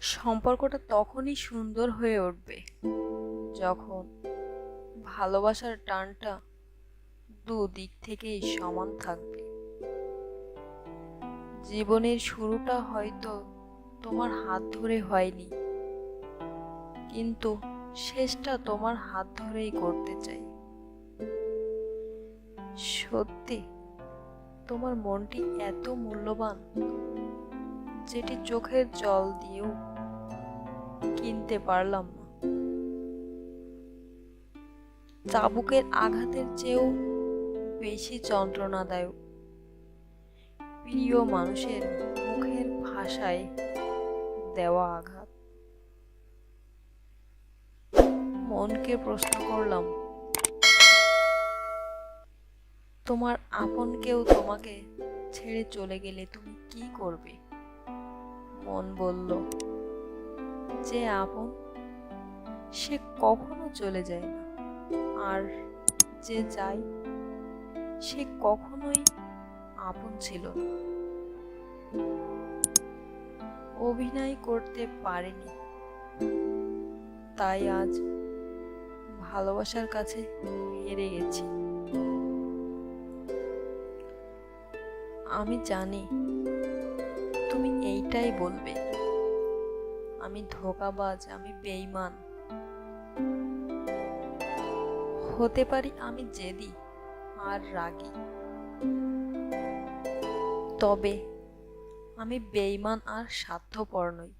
সম্পর্কটা তখনই সুন্দর হয়ে উঠবে যখন ভালোবাসার টানটা দুদিক থেকেই সমান থাকবে। জীবনের শুরুটা হয়তো তোমার হাত ধরে হয়নি, কিন্তু শেষটা তোমার হাত ধরেই করতে চাই। সত্যি তোমার মনটি এত মূল্যবান যেটি চোখের জল দিয়েও কিনতে পারলাম না। চাবুকের আঘাতের চেয়েও বেশি যন্ত্রণাদায়ক। প্রিয় মানুষের মুখের ভাষায় দেওয়া আঘাত। মনকে প্রশ্ন করলাম তোমার আপন কেউ তোমাকে ছেড়ে চলে গেলে তুমি কি করবে? মন বলল, যে আপন, সে কখনো চলে যায় না। আর যে যায়, সে কখনোই আপন ছিল অভিনয় করতে পারেনি। তাই আজ ভালোবাসার কাছে হেরে গেছি। আমি জানি তুমি এইটাই বলবে। আমি ধোকাবাজ, আমি বেইমান হতে পারি আমি জেদি আর রাগি। তবে আমি বেইমান আর স্বার্থপর নই।